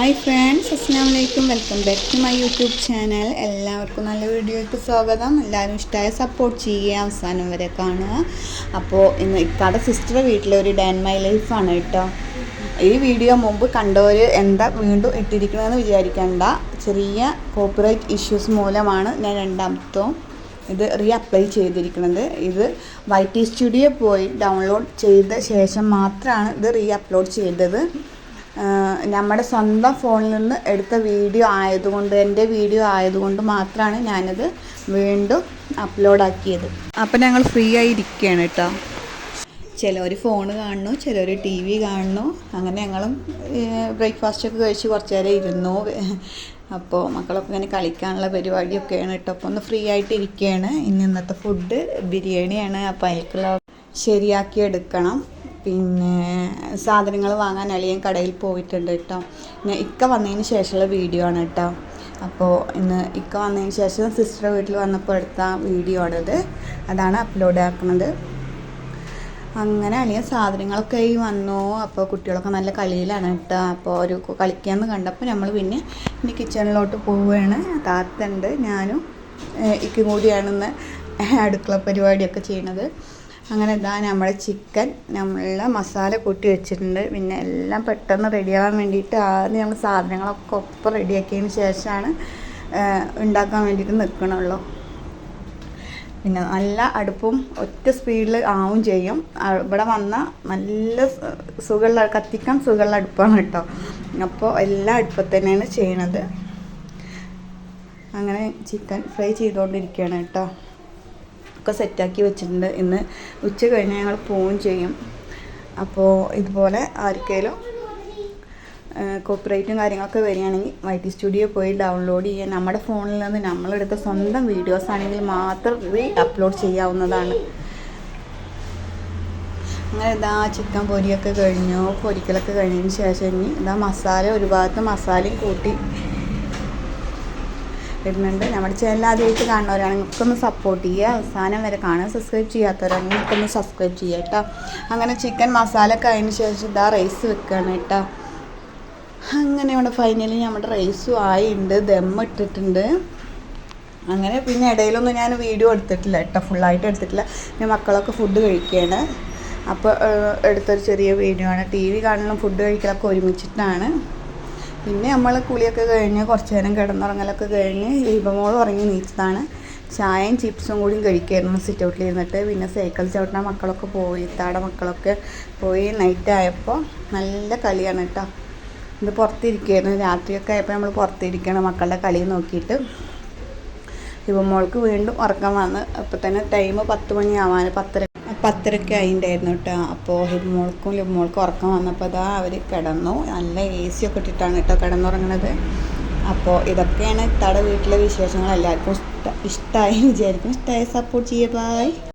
Hi friends അസ്സാം വലൈക്കും welcome back to my YouTube channel എല്ലാവർക്കും നല്ല വീഡിയോയ്ക്ക് സ്വാഗതം. എല്ലാവരും ഇഷ്ടമായ സപ്പോർട്ട് ചെയ്യുക. അവസാനം വരെ കാണുക. അപ്പോൾ ഇന്ന് ഇക്കാടെ സിസ്റ്റർ വീട്ടിലെ ഒരു ഡാൻ മൈ ലൈഫാണ് കേട്ടോ. ഈ വീഡിയോ മുമ്പ് കണ്ടവർ എന്താ വീണ്ടും ഇട്ടിരിക്കണമെന്ന് വിചാരിക്കേണ്ട. ചെറിയ കോപ്പിറൈറ്റ് ഇഷ്യൂസ് മൂലമാണ് ഞാൻ രണ്ടാമത്തവും ഇത് റീ അപ്ലൈ ചെയ്തിരിക്കുന്നത് ഇത് വൈ ടി സ്റ്റുഡിയോ പോയി ഡൗൺലോഡ് ചെയ്ത ശേഷം മാത്രമാണ് ഇത് റീ അപ്ലോഡ് ചെയ്തത്. നമ്മുടെ സ്വന്തം ഫോണിൽ നിന്ന് എടുത്ത വീഡിയോ ആയതുകൊണ്ട് എന്റെ വീഡിയോ ആയതുകൊണ്ട് മാത്രമാണ് ഞാനത് വീണ്ടും അപ്ലോഡ് ആക്കിയത്. അപ്പം ഞങ്ങൾ ഫ്രീ ആയി ഇരിക്കുകയാണ് കേട്ടോ ചിലർ ഫോൺ കാണുന്നു ചിലർ ടി വി കാണുന്നു. അങ്ങനെ ഞങ്ങളും ബ്രേക്ക്ഫാസ്റ്റൊക്കെ കഴിച്ച് കുറച്ച് നേരം ഇരുന്നു. അപ്പോൾ മക്കളൊക്കെ ഇങ്ങനെ കളിക്കാനുള്ള പരിപാടിയൊക്കെയാണ് കേട്ടോ അപ്പോൾ ഒന്ന് ഫ്രീ ആയിട്ട് ഇരിക്കുകയാണ് ഇന്ന് ഇന്നത്തെ ഫുഡ് ബിരിയാണിയാണ്. അപ്പോൾ അതിലേക്കുള്ള ശരിയാക്കി എടുക്കണം. പിന്നെ സാധനങ്ങൾ വാങ്ങാൻ അളിയൻ കടയിൽ പോയിട്ടുണ്ട് കേട്ടോ. പിന്നെ ഇക്ക വന്നതിന് ശേഷമുള്ള വീഡിയോ ആണ് കേട്ടോ. അപ്പോൾ ഇന്ന് ഇക്ക വന്നതിന് ശേഷം സിസ്റ്റർ വീട്ടിൽ വന്നപ്പോൾ എടുത്ത വീഡിയോ ആണത്. അതാണ് അപ്ലോഡ് ആക്കുന്നത് അങ്ങനെ അളിയൻ സാധനങ്ങളൊക്കെ ആയി വന്നു. അപ്പോൾ കുട്ടികളൊക്കെ നല്ല കളിയിലാണ് കേട്ടോ. അപ്പോൾ ഒരു കളിക്കാമെന്ന് കണ്ടപ്പോൾ നമ്മൾ പിന്നെ ഇനി കിച്ചണിലോട്ട് പോവുകയാണ്. താത്തണ്ട് ഞാനും ഇക്കും കൂടിയാണെന്ന് അടുക്കള പരിപാടിയൊക്കെ ചെയ്യണത്. അങ്ങനെ ഇതാ നമ്മുടെ ചിക്കൻ നമ്മളെ മസാല കൂട്ടി വെച്ചിട്ടുണ്ട്. പിന്നെ എല്ലാം പെട്ടെന്ന് റെഡിയാവാൻ വേണ്ടിയിട്ട് ആദ്യം നമ്മൾ സാധനങ്ങളൊക്കെ ഒപ്പം റെഡിയാക്കിയതിന് ശേഷമാണ് ഉണ്ടാക്കാൻ വേണ്ടിയിട്ട് നിൽക്കണുള്ളൂ. പിന്നെ നല്ല അടുപ്പും ഒറ്റ സ്പീഡിൽ ആവും ചെയ്യും. ഇവിടെ വന്ന നല്ല സുഖമുള്ള കത്തിക്കാൻ സുഖമുള്ള അടുപ്പാണ് കേട്ടോ. അപ്പോൾ എല്ലാ അടുപ്പത്ത് തന്നെയാണ് ചെയ്യണത്. അങ്ങനെ ചിക്കൻ ഫ്രൈ ചെയ്തുകൊണ്ടിരിക്കുകയാണ് കേട്ടോ. ഒക്കെ സെറ്റാക്കി വെച്ചിട്ടുണ്ട്. ഇന്ന് ഉച്ച കഴിഞ്ഞ് ഞങ്ങൾ പോവുകയും ചെയ്യും. അപ്പോൾ ഇതുപോലെ ആർക്കെങ്കിലും കോപ്പറേറ്റും കാര്യങ്ങളൊക്കെ വരികയാണെങ്കിൽ വൈ ടി സ്റ്റുഡിയോ പോയി ഡൗൺലോഡ് ചെയ്യാൻ നമ്മുടെ ഫോണിൽ നിന്ന് നമ്മളെടുത്ത സ്വന്തം വീഡിയോസ് ആണെങ്കിൽ മാത്രം റീ അപ്ലോഡ് ചെയ്യാവുന്നതാണ്. അങ്ങനെ ഇതാ ചിക്കൻ പൊരിയൊക്കെ കഴിഞ്ഞു. പൊരിക്കലൊക്കെ കഴിഞ്ഞതിന് ശേഷം ഇനി ഇതാ മസാല ഒരു ഭാഗത്ത് മസാലയും കൂട്ടി വരുന്നുണ്ട്. നമ്മുടെ ചാനൽ ആദ്യമായിട്ട് കാണുന്നവരാണെങ്കിൽ ഒന്ന് സപ്പോർട്ട് ചെയ്യുക. അവസാനം വരെ കാണുക. സബ്സ്ക്രൈബ് ചെയ്യാത്തവരാണെങ്കിൽ നമുക്കൊന്ന് സബ്സ്ക്രൈബ് ചെയ്യുക കേട്ടോ. അങ്ങനെ ചിക്കൻ മസാല ഒക്കെ അതിന് ശേഷം ഇതാ റൈസ് വെക്കുകയാണ് കേട്ടോ. അങ്ങനെ ഇവിടെ ഫൈനലി നമ്മുടെ റൈസും ആയിട്ടുണ്ട് ദം ഇട്ടിട്ടുണ്ട്. അങ്ങനെ പിന്നെ ഇടയിലൊന്നും ഞാൻ വീഡിയോ എടുത്തിട്ടില്ല കേട്ടോ. ഫുള്ളായിട്ട് എടുത്തിട്ടില്ല. ഞാൻ മക്കളൊക്കെ ഫുഡ് കഴിക്കുകയാണ് അപ്പോൾ എടുത്തൊരു ചെറിയ വീഡിയോ ആണ്. ടി വി കാണലും ഫുഡ് കഴിക്കലൊക്കെ ഒരുമിച്ചിട്ടാണ്. പിന്നെ നമ്മൾ കുളിയൊക്കെ കഴിഞ്ഞ് കുറച്ച് നേരം കിടന്നുറങ്ങലൊക്കെ കഴിഞ്ഞ് ദീപമോൾ ഉറങ്ങി നീച്ചതാണ്. ചായയും ചിപ്സും കൂടി കഴിക്കായിരുന്നു സിറ്റ് ഔട്ടിൽ ഇരുന്നിട്ട്. പിന്നെ സൈക്കിൾ ചവിട്ടുന്ന മക്കളൊക്കെ പോയി ഇത്താടെ മക്കളൊക്കെ പോയി നൈറ്റ് ആയപ്പോൾ നല്ല കളിയാണ് കേട്ടോ ഇത് പുറത്തിരിക്കുകയായിരുന്നു രാത്രിയൊക്കെ ആയപ്പോൾ നമ്മൾ പുറത്തിരിക്കണം മക്കളുടെ കളി നോക്കിയിട്ട്. ഇപ്പം മോൾക്ക് വീണ്ടും ഉറക്കം വന്ന് അപ്പോൾ തന്നെ ടൈം പത്ത് മണിയാവാൻ പത്തര പത്തരയ്ക്ക് ആയിണ്ടായിരുന്നു കേട്ടോ അപ്പോൾ ഹിബുമോൾക്കും ലിബുമോൾക്കും ഉറക്കം വന്നപ്പോൾ അതാ അവർ കിടന്നു. നല്ല എ സി ഒക്കെ ഇട്ടിട്ടാണ് കേട്ടോ കിടന്നുറങ്ങണത്. അപ്പോൾ ഇതൊക്കെയാണ് ഇത്തടെ വീട്ടിലെ വിശേഷങ്ങൾ. എല്ലാവർക്കും ഇഷ്ട ഇഷ്ടമായി വിചാരിക്കും ഇഷ്ടമായി സപ്പോർട്ട് ചെയ്യുക ബായ്